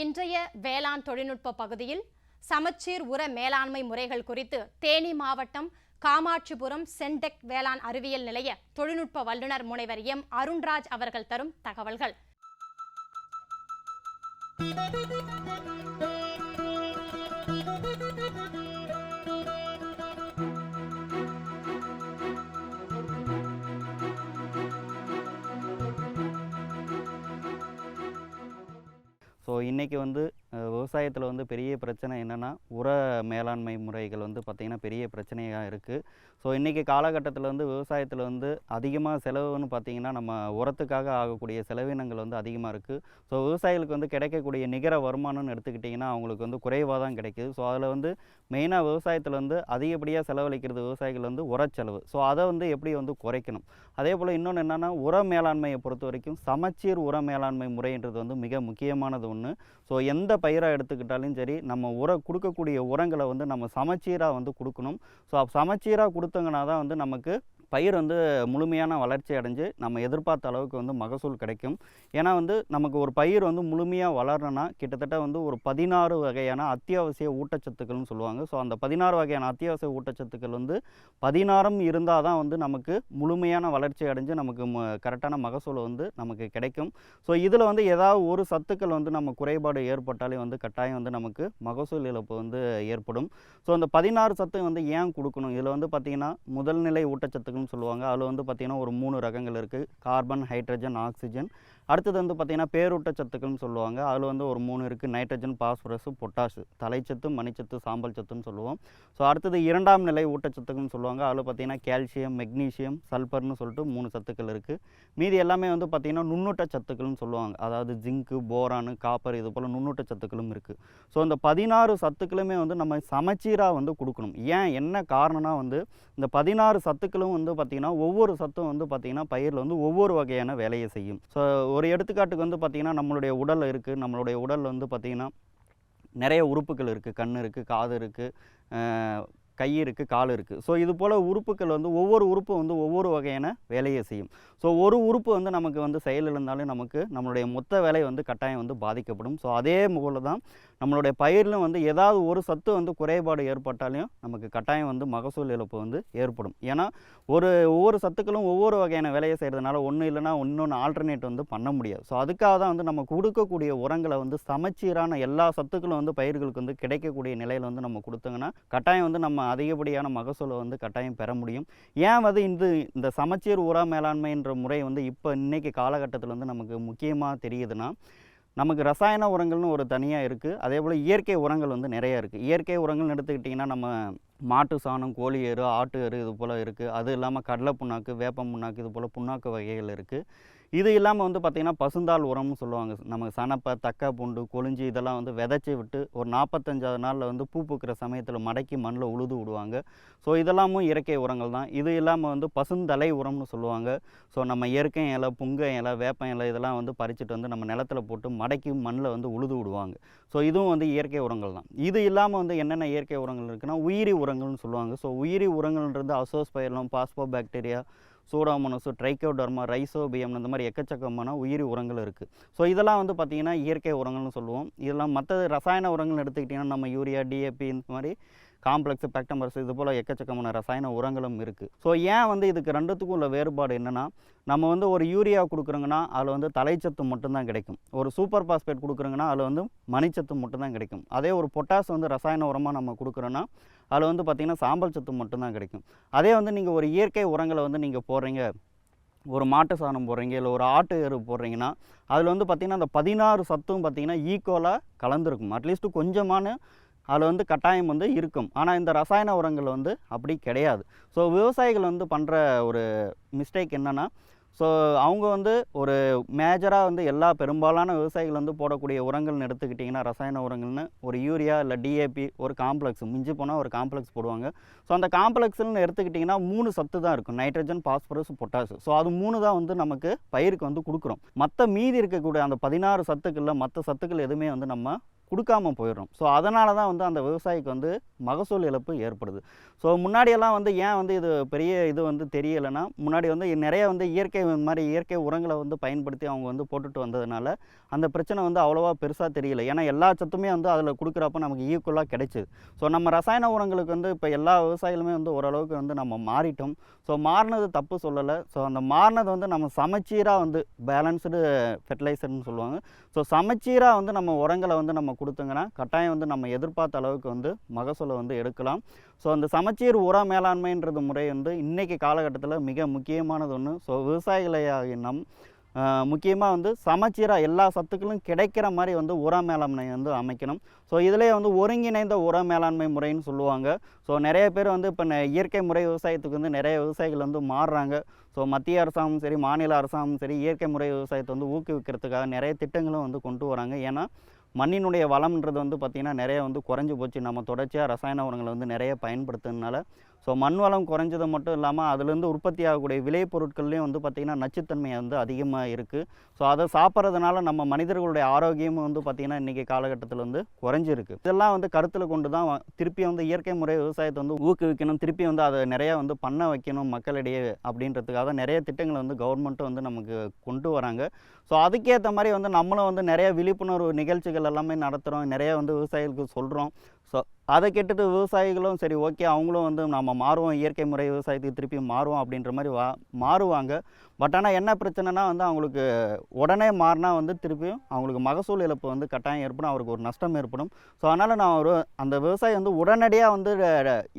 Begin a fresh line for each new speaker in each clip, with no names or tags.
இன்றைய வேளாண் தொழில்நுட்ப பகுதியில் சமச்சீர் உர மேலாண்மை முறைகள் குறித்து தேனி மாவட்டம் காமாட்சிபுரம் சென்டெக் வேளாண் அறிவியல் நிலைய தொழில்நுட்ப வல்லுநர் முனைவர் எம். அருண்ராஜ் அவர்கள் தரும் தகவல்கள்.
ஸோ இன்றைக்கி வந்து விவசாயத்தில் வந்து பெரிய பிரச்சனை என்னென்னா உர மேலாண்மை முறைகள் வந்து பார்த்திங்கன்னா பெரிய பிரச்சனையாக இருக்குது ஸோ இன்றைக்கி காலகட்டத்தில் வந்து விவசாயத்தில் வந்து அதிகமாக செலவுன்னு பார்த்திங்கன்னா நம்ம உரத்துக்காக ஆகக்கூடிய செலவினங்கள் வந்து அதிகமாக இருக்குது ஸோ விவசாயிகளுக்கு வந்து கிடைக்கக்கூடிய நிகர வருமானம்னு எடுத்துக்கிட்டிங்கன்னா அவங்களுக்கு வந்து குறைவாக தான் கிடைக்குது. ஸோ அதில் வந்து மெயினாக விவசாயத்தில் வந்து அதிகப்படியாக செலவழிக்கிறது விவசாயிகள் வந்து உரச்செலவு. ஸோ அதை வந்து எப்படி வந்து குறைக்கணும்? அதே போல் இன்னொன்று என்னென்னா உர மேலாண்மையை பொறுத்த வரைக்கும் சமச்சீர் உர மேலாண்மை முறைன்றது வந்து மிக முக்கியமானது ஒன்று ஸோ எந்த பயிராக எடுத்துக்கிட்டாலும் சரி நம்ம உர கொடுக்கக்கூடிய உரங்களை வந்து நம்ம சமச்சீராக வந்து கொடுக்கணும். ஸோ சமச்சீராக கொடுத்தங்கன்னா தான் வந்து நமக்கு பயிர் வந்து முழுமையான வளர்ச்சி அடைஞ்சு நம்ம எதிர்பார்த்த அளவுக்கு வந்து மகசூல் கிடைக்கும். ஏன்னா வந்து நமக்கு ஒரு பயிர் வந்து முழுமையாக வளரணும்னா கிட்டத்தட்ட வந்து ஒரு பதினாறு வகையான அத்தியாவசிய ஊட்டச்சத்துக்கள்னு சொல்லுவாங்க. ஸோ அந்த பதினாறு வகையான அத்தியாவசிய ஊட்டச்சத்துக்கள் வந்து பதினாறும் இருந்தால் தான் வந்து நமக்கு முழுமையான வளர்ச்சி அடைஞ்சு நமக்கு கரெக்டான மகசூல் வந்து நமக்கு கிடைக்கும். ஸோ இதில் வந்து ஏதாவது ஒரு சத்துக்கள் வந்து நம்ம குறைபாடு ஏற்பட்டாலே வந்து கட்டாயம் வந்து நமக்கு மகசூல் இழப்பு வந்து ஏற்படும். ஸோ அந்த பதினாறு சத்து வந்து ஏன் கொடுக்கணும்? இதில் வந்து பார்த்திங்கன்னா முதல்நிலை ஊட்டச்சத்துக்கள் இருக்குதுன்னு சொல்லுவாங்க. அதில் வந்து பார்த்திங்கன்னா ஒரு மூணு ரகங்கள் இருக்குது கார்பன் ஹைட்ரஜன் ஆக்சிஜன். அடுத்தது வந்து பார்த்திங்கன்னா பேரூட்டச்சத்துக்கள்னு சொல்லுவாங்க. அதில் வந்து ஒரு மூணு இருக்குது நைட்ரஜன் பாஸ்பரஸு பொட்டாசு தலைச்சத்து மணிச்சத்து சாம்பல் சத்துன்னு சொல்லுவோம். ஸோ அடுத்தது இரண்டாம் நிலை ஊட்டச்சத்துக்கள்னு சொல்லுவாங்க. அதில் பார்த்திங்கன்னா கால்சியம் மெக்னீஷியம் சல்பர்னு சொல்லிட்டு மூணு சத்துக்கள் இருக்குது மீதி எல்லாமே வந்து பார்த்திங்கன்னா நுண்ணூட்ட சத்துக்கள்னு சொல்லுவாங்க. அதாவது ஜிங்க்கு போரானு காப்பர் இது போல் நுண்ணூட்ட சத்துக்களும் இருக்குது ஸோ இந்த பதினாறு சத்துக்களுமே வந்து நம்ம சமச்சீராக வந்து கொடுக்கணும். ஏன்? என்ன காரணம்னா வந்து இந்த பதினாறு சத்துக்களும் வந்து பார்த்திங்கன்னா ஒவ்வொரு சத்தும் வந்து பார்த்திங்கன்னா பயிரில் வந்து ஒவ்வொரு வகையான வேலையை செய்யும். ஸோ ஒரு எடுத்துக்காட்டுக்கு வந்து பார்த்திங்கன்னா நம்மளுடைய உடல் இருக்குது நம்மளுடைய உடல் வந்து பார்த்திங்கன்னா நிறைய உறுப்புகள் இருக்குது கண் இருக்குது காது இருக்குது கை இருக்குது கால் இருக்குது ஸோ இது போல் உறுப்புகள் வந்து ஒவ்வொரு உறுப்பு வந்து ஒவ்வொரு வகையான வேலையை செய்யும். ஸோ ஒரு உறுப்பு வந்து நமக்கு வந்து செயலிழந்தாலும் நமக்கு நம்மளுடைய மொத்த வேலை வந்து கட்டாயம் வந்து பாதிக்கப்படும். ஸோ அதே போல் தான் நம்மளுடைய பயிரிலும் வந்து ஏதாவது ஒரு சத்து வந்து குறைபாடு ஏற்பட்டாலையும் நமக்கு கட்டாயம் வந்து மகசூல் இழப்பு வந்து ஏற்படும். ஏன்னா ஒரு ஒவ்வொரு சத்துக்களும் ஒவ்வொரு வகையான வேலையை செய்கிறதுனால ஒன்று இல்லைனா இன்னொன்று ஆல்டர்னேட் வந்து பண்ண முடியாது. ஸோ அதுக்காக தான் வந்து நம்ம கொடுக்கக்கூடிய உரங்களை வந்து சமச்சீரான எல்லா சத்துக்களும் வந்து பயிர்களுக்கு வந்து கிடைக்கக்கூடிய நிலையில் வந்து நம்ம கொடுத்தோங்கன்னா கட்டாயம் வந்து நம்ம அதிகப்படியான மகசூலை வந்து கட்டாயம் பெற முடியும். ஏன் வந்து இந்த இந்த சமச்சீர் உர மேலாண்மைன்ற முறை வந்து இப்போ இன்றைக்கி காலகட்டத்தில் வந்து நமக்கு முக்கியமாக தெரியுதுன்னா நமக்கு ரசாயன உரங்கள்னு ஒரு தனியாக இருக்குது அதே போல் இயற்கை உரங்கள் வந்து நிறைய இருக்குது இயற்கை உரங்கள்னு எடுத்துக்கிட்டிங்கன்னா நம்ம மாட்டு சாணம் கோழி எரு ஆட்டு எரு இது போல் இருக்குது அது இல்லாமல் கடலை புண்ணாக்கு வேப்ப புண்ணாக்கு இது போல் புண்ணாக்கு வகைகள் இருக்குது இது இல்லாமல் வந்து பார்த்திங்கன்னா பசுந்தாள் உரம்னு சொல்லுவாங்க. நம்ம சனப்பை தக்கை பூண்டு கொழிஞ்சி இதெல்லாம் வந்து விதைச்சி விட்டு ஒரு நாற்பத்தஞ்சாவது நாளில் வந்து பூ பூக்கிற சமயத்தில் மடக்கி மண்ணில் உழுது விடுவாங்க. ஸோ இதெல்லாமும் இயற்கை உரங்கள் தான். இது இல்லாமல் வந்து பசுந்தலை உரம்னு சொல்லுவாங்க. ஸோ நம்ம இயற்கை இலை புங்க இலை வேப்ப இலை இதெல்லாம் வந்து பறிச்சுட்டு வந்து நம்ம நிலத்தில் போட்டு மடக்கி மண்ணில் வந்து உழுது விடுவாங்க. ஸோ இதுவும் வந்து இயற்கை உரங்கள் தான். இது இல்லாமல் வந்து என்னென்ன இயற்கை உரங்கள் இருக்குன்னா உயிரி உரங்கள்னு சொல்லுவாங்க. ஸோ உயிரி உரங்கள்ன்றது azospirillum phospho bacteria pseudomonas trichoderma rhizobium இந்த மாதிரி எக்கச்சக்கமான உயிரி உரங்கள் இருக்குது ஸோ இதெல்லாம் வந்து பார்த்திங்கன்னா இயற்கை உரங்கள்னு சொல்லுவோம். இதெல்லாம் மற்ற ரசாயன உரங்கள்னு எடுத்துக்கிட்டிங்கன்னா நம்ம யூரியா டிஏபி இந்த மாதிரி காம்ப்ளெக்ஸ் பெக்டமர்ஸ் இது போல் எக்கச்சக்கமான ரசாயன உரங்களும் இருக்குது ஸோ ஏன் வந்து இதுக்கு ரெண்டுத்துக்கும் உள்ள வேறுபாடு என்னென்னா நம்ம வந்து ஒரு யூரியா கொடுக்குறோங்கன்னா அதில் வந்து தலைச்சத்து மட்டும்தான் கிடைக்கும். ஒரு சூப்பர் பாஸ்பேட் கொடுக்குறோங்கன்னா அதில் வந்து மணிச்சத்து மட்டும்தான் கிடைக்கும். அதே ஒரு பொட்டாஸ் வந்து ரசாயன உரமாக நம்ம கொடுக்குறோன்னா அதில் வந்து பார்த்திங்கன்னா சாம்பல் சத்து மட்டும்தான் கிடைக்கும். அதே வந்து நீங்கள் ஒரு இயற்கை உரங்களை வந்து நீங்கள் போடுறீங்க ஒரு மாட்டு சாணம் போடுறீங்க இல்லை ஒரு ஆட்டு எரு போடுறீங்கன்னா அதில் வந்து பார்த்திங்கன்னா அந்த பதினாறு சத்தும் பார்த்திங்கன்னா ஈக்குவலாக கலந்துருக்கும். அட்லீஸ்ட்டு கொஞ்சமான அதில் வந்து கட்டாயம் வந்து இருக்கும். ஆனால் இந்த ரசாயன உரங்கள் வந்து அப்படி கிடையாது. ஸோ விவசாயிகள் வந்து பண்ணுற ஒரு மிஸ்டேக் என்னென்னா ஸோ அவங்க வந்து ஒரு மேஜராக வந்து எல்லா பெரும்பாலான விவசாயிகள் வந்து போடக்கூடிய உரங்கள்னு எடுத்துக்கிட்டிங்கன்னா ரசாயன உரங்கள்னு ஒரு யூரியா இல்லை டிஏபி ஒரு காம்ப்ளெக்ஸ் மிஞ்சி போனால் ஒரு காம்ப்ளெக்ஸ் போடுவாங்க. ஸோ அந்த காம்ப்ளெக்ஸ்னு எடுத்துக்கிட்டிங்கன்னா மூணு சத்து தான் இருக்கும். நைட்ரஜன் பாஸ்பரஸ் பொட்டாசு ஸோ அது மூணு தான் வந்து நமக்கு பயிருக்கு வந்து கொடுக்குறோம். மற்ற மீதி இருக்கக்கூடிய அந்த பதினாறு சத்துக்களில் மற்ற சத்துக்கள் எதுவுமே வந்து நம்ம கொடுக்காம போயிடும் ஸோ அதனால தான் வந்து அந்த விவசாயிக்கு வந்து மகசூல் இழப்பு ஏற்படுது. ஸோ முன்னாடியெல்லாம் வந்து ஏன் வந்து இது பெரிய இது வந்து தெரியலைன்னா முன்னாடி வந்து நிறைய வந்து இயற்கை மாதிரி இயற்கை உரங்களை வந்து பயன்படுத்தி அவங்க வந்து போட்டுட்டு வந்ததுனால அந்த பிரச்சனை வந்து அவ்வளோவா பெருசாக தெரியல. ஏன்னா எல்லா சத்துமே வந்து அதில் கொடுக்குறப்ப நமக்கு ஈக்குவலாக கிடைச்சிது. ஸோ நம்ம ரசாயன உரங்களுக்கு வந்து இப்போ எல்லா விவசாயிகளுமே வந்து ஓரளவுக்கு வந்து நம்ம மாறிட்டோம். ஸோ மாறினது தப்பு சொல்லலை. ஸோ அந்த மாறினது வந்து நம்ம சமச்சீராக வந்து பேலன்ஸ்டு ஃபெர்டிலைசர்னு சொல்லுவாங்க. ஸோ சமச்சீராக வந்து நம்ம உரங்களை வந்து நம்ம கொடுத்தோங்கன்னா கட்டாயம் வந்து நம்ம எதிர்பார்த்த அளவுக்கு வந்து மகசூலை வந்து எடுக்கலாம். ஸோ அந்த சமச்சீர் உர மேலாண்மைன்றது முறை வந்து இன்றைக்கி காலகட்டத்தில் மிக முக்கியமானது ஒன்று ஸோ விவசாயிகளை நம் முக்கியமாக வந்து சமச்சீராக எல்லா சத்துக்களும் கிடைக்கிற மாதிரி வந்து உர மேலாண்மை வந்து அமைக்கணும். ஸோ இதிலே வந்து ஒருங்கிணைந்த உர மேலாண்மை முறைன்னு சொல்லுவாங்க. ஸோ நிறைய பேர் வந்து இப்போ இயற்கை முறை விவசாயத்துக்கு வந்து நிறைய விவசாயிகள் வந்து மாறுறாங்க. ஸோ மத்திய அரசாங்கமும் சரி மாநில அரசாங்கமும் சரி இயற்கை முறை விவசாயத்தை வந்து ஊக்குவிக்கிறதுக்காக நிறைய திட்டங்களும் வந்து கொண்டு வராங்க. ஏன்னா மண்ணினுடைய வளம்ன்றது வந்து பார்த்திங்கன்னா நிறைய வந்து குறைஞ்சி போச்சு. நம்ம தொடர்ச்சியாக ரசாயன உரங்களை வந்து நிறைய பயன்படுத்துறதுனால ஸோ மண் வளம் குறைஞ்சது மட்டும் இல்லாமல் அதுலேருந்து உற்பத்தி ஆகக்கூடிய விளைபொருட்கள்லேயும் வந்து பார்த்திங்கன்னா நச்சுத்தன்மை வந்து அதிகமாக இருக்குது ஸோ அதை சாப்பிட்றதுனால நம்ம மனிதர்களுடைய ஆரோக்கியமும் வந்து பார்த்திங்கன்னா இன்றைக்கி காலகட்டத்தில் வந்து குறைஞ்சிருக்கு. இதெல்லாம் வந்து கருத்தில் கொண்டு தான் திருப்பி வந்து இயற்கை முறை விவசாயத்தை வந்து ஊக்குவிக்கணும் திருப்பி வந்து அதை நிறையா வந்து பண்ண வைக்கணும் மக்களிடையே அப்படின்றதுக்காக நிறைய திட்டங்களை வந்து கவர்மெண்ட்டும் வந்து நமக்கு கொண்டு வராங்க. ஸோ அதுக்கேற்ற மாதிரி வந்து நம்மளும் வந்து நிறைய விழிப்புணர்வு நிகழ்ச்சிகள் எல்லாமே நடத்துகிறோம் நிறைய வந்து விவசாயிகளுக்கு சொல்கிறோம் ஸோ அதை கேட்டுட்டு விவசாயிகளும் சரி ஓகே அவங்களும் வந்து நம்ம மாறுவோம் இயற்கை முறை விவசாயத்துக்கு திருப்பி மாறுவோம் அப்படின்ற மாதிரி வா மாறுவாங்க. பட் ஆனால் என்ன பிரச்சனைனா வந்து அவங்களுக்கு உடனே மாறினா வந்து திருப்பியும் அவங்களுக்கு மகசூல் இழப்பு வந்து கட்டாயம் ஏற்படும் அவருக்கு ஒரு நஷ்டம் ஏற்படும். ஸோ அதனால் நான் ஒரு அந்த விவசாயி வந்து உடனடியாக வந்து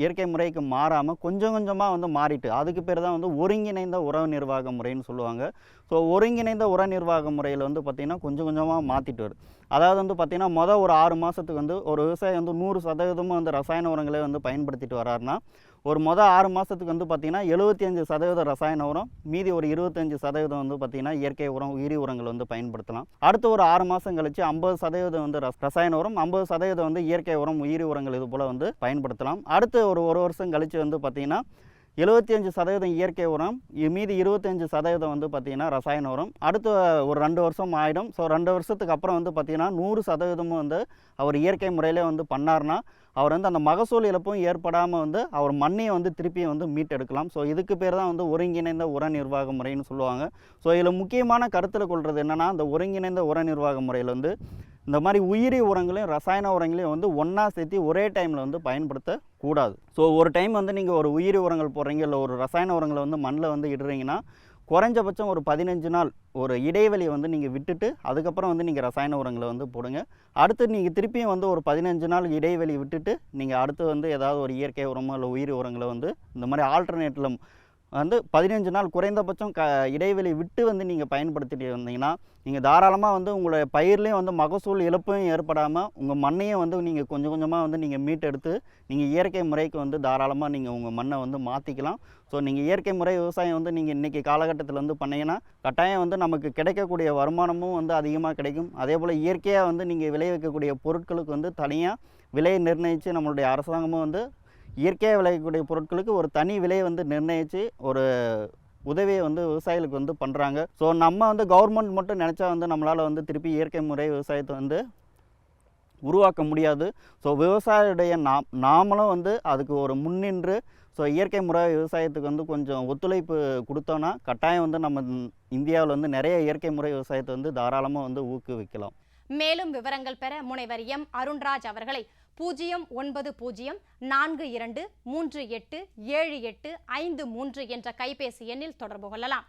இயற்கை முறைக்கு மாறாமல் கொஞ்சம் கொஞ்சமாக வந்து மாறிட்டு அதுக்கு பேர் தான் வந்து ஒருங்கிணைந்த உர நிர்வாக முறைன்னு சொல்லுவாங்க. ஸோ ஒருங்கிணைந்த உர நிர்வாக முறையில் வந்து பார்த்திங்கன்னா கொஞ்சம் கொஞ்சமாக மாற்றிட்டு வருது அதாவது வந்து பார்த்திங்கன்னா மொதல் ஒரு ஆறு மாதத்துக்கு வந்து ஒரு விவசாயி வந்து நூறு சதவீதமும் வந்து ரசாயன உரங்களே வந்து பயன்படுத்திட்டு வராருன்னா ஒரு மொதல் ஆறு மாதத்துக்கு வந்து பார்த்திங்கன்னா எழுபத்தஞ்சு சதவீதம் ரசாயன உரம் மீதி ஒரு இருபத்தஞ்சு சதவீதம் வந்து பார்த்திங்கன்னா இயற்கை உரம் உயிரி உரங்கள் வந்து பயன்படுத்தலாம். அடுத்த ஒரு ஆறு மாதம் கழித்து ஐம்பது சதவீதம் வந்து ரஸ்- ரசாயன உரம் ஐம்பது சதவீதம் வந்து இயற்கை உரம் உயிரி உரங்கள் இது போல் வந்து பயன்படுத்தலாம். அடுத்து ஒரு ஒரு வருஷம் கழித்து வந்து பார்த்திங்கன்னா எழுபத்தி அஞ்சு சதவீதம் இயற்கை உரம் மீதி இருபத்தஞ்சு சதவீதம் வந்து பார்த்திங்கன்னா ரசாயன உரம். அடுத்த ஒரு ரெண்டு வருஷம் ஆகிடும் ஸோ ரெண்டு வருஷத்துக்கு அப்புறம் வந்து பார்த்திங்கன்னா நூறு சதவீதமும் வந்து அவர் இயற்கை முறையிலே வந்து பண்ணார்னா அவர் வந்து அந்த மகசூல் இழப்பும் ஏற்படாமல் வந்து அவர் மண்ணையை வந்து திருப்பியும் வந்து மீட்டெடுக்கலாம். ஸோ இதுக்கு பேர் தான் வந்து ஒருங்கிணைந்த உர நிர்வாக முறைன்னு சொல்லுவாங்க. ஸோ இதில் முக்கியமான கருத்தில் கொள்வது என்னென்னா அந்த ஒருங்கிணைந்த உர நிர்வாக முறையில் வந்து இந்த மாதிரி உயிரி உரங்களையும் ரசாயன உரங்களையும் வந்து ஒன்றா சேர்த்து ஒரே டைமில் வந்து பயன்படுத்தக்கூடாது. ஸோ ஒரு டைம் வந்து நீங்கள் ஒரு உயிரி உரங்கள் போடுறீங்க இல்லை ஒரு ரசாயன உரங்களை வந்து மண்ணில் வந்து இடுறீங்கன்னா குறைஞ்சபட்சம் ஒரு பதினஞ்சு நாள் ஒரு இடைவெளியை வந்து நீங்கள் விட்டுட்டு அதுக்கப்புறம் வந்து நீங்கள் ரசாயன உரங்களை வந்து போடுங்க. அடுத்து நீங்கள் திருப்பியும் வந்து ஒரு பதினஞ்சு நாள் இடைவெளி விட்டுட்டு நீங்கள் அடுத்து வந்து ஏதாவது ஒரு இயற்கை உரமோ இல்லை உயிரி உரங்களை வந்து இந்த மாதிரி ஆல்டர்னேட்டில் வந்து பதினஞ்சு நாள் குறைந்தபட்சம் க இடைவெளி விட்டு வந்து நீங்கள் பயன்படுத்திட்டு வந்தீங்கன்னா நீங்கள் தாராளமாக வந்து உங்களுடைய பயிர்லேயும் வந்து மகசூல் இழப்பும் ஏற்படாமல் உங்கள் மண்ணையும் வந்து நீங்கள் கொஞ்சம் கொஞ்சமாக வந்து நீங்கள் மீட்டெடுத்து நீங்கள் இயற்கை முறைக்கு வந்து தாராளமாக நீங்கள் உங்கள் மண்ணை வந்து மாற்றிக்கலாம் ஸோ நீங்கள் இயற்கை முறை விவசாயம் வந்து நீங்கள் இன்றைக்கி காலகட்டத்தில் வந்து பண்ணீங்கன்னா கட்டாயம் வந்து நமக்கு கிடைக்கக்கூடிய வருமானமும் வந்து அதிகமாக கிடைக்கும். அதே போல் இயற்கையாக வந்து நீங்கள் விளைவிக்கக்கூடிய பொருட்களுக்கு வந்து தனியாக விலையை நிர்ணயித்து நம்மளுடைய அரசாங்கமும் வந்து இயற்கையாக விளையக்கூடிய பொருட்களுக்கு ஒரு தனி விலையை வந்து நிர்ணயித்து ஒரு உதவியை வந்து விவசாயிகளுக்கு வந்து பண்ணுறாங்க ஸோ நம்ம வந்து கவர்மெண்ட் மட்டும் நினச்சா வந்து நம்மளால் வந்து திருப்பி இயற்கை முறை விவசாயத்தை வந்து உருவாக்க முடியாது. ஸோ விவசாயியுடைய நாம் நாமளும் வந்து அதுக்கு ஒரு முன்னின்று ஸோ இயற்கை முறை விவசாயத்துக்கு வந்து கொஞ்சம் ஒத்துழைப்பு கொடுத்தோன்னா கட்டாயம் வந்து நம்ம இந்தியாவில் வந்து நிறைய இயற்கை முறை விவசாயத்தை வந்து தாராளமாக வந்து ஊக்குவிக்கலாம்.
மேலும் விவரங்கள் பெற முனைவர் எம் அருண்ராஜ் அவர்களை பூஜ்ஜியம் ஒன்பது பூஜ்ஜியம் நான்கு இரண்டு மூன்று எட்டு ஏழு எட்டு ஐந்து மூன்று என்ற கைபேசி எண்ணில் தொடர்பு கொள்ளலாம்.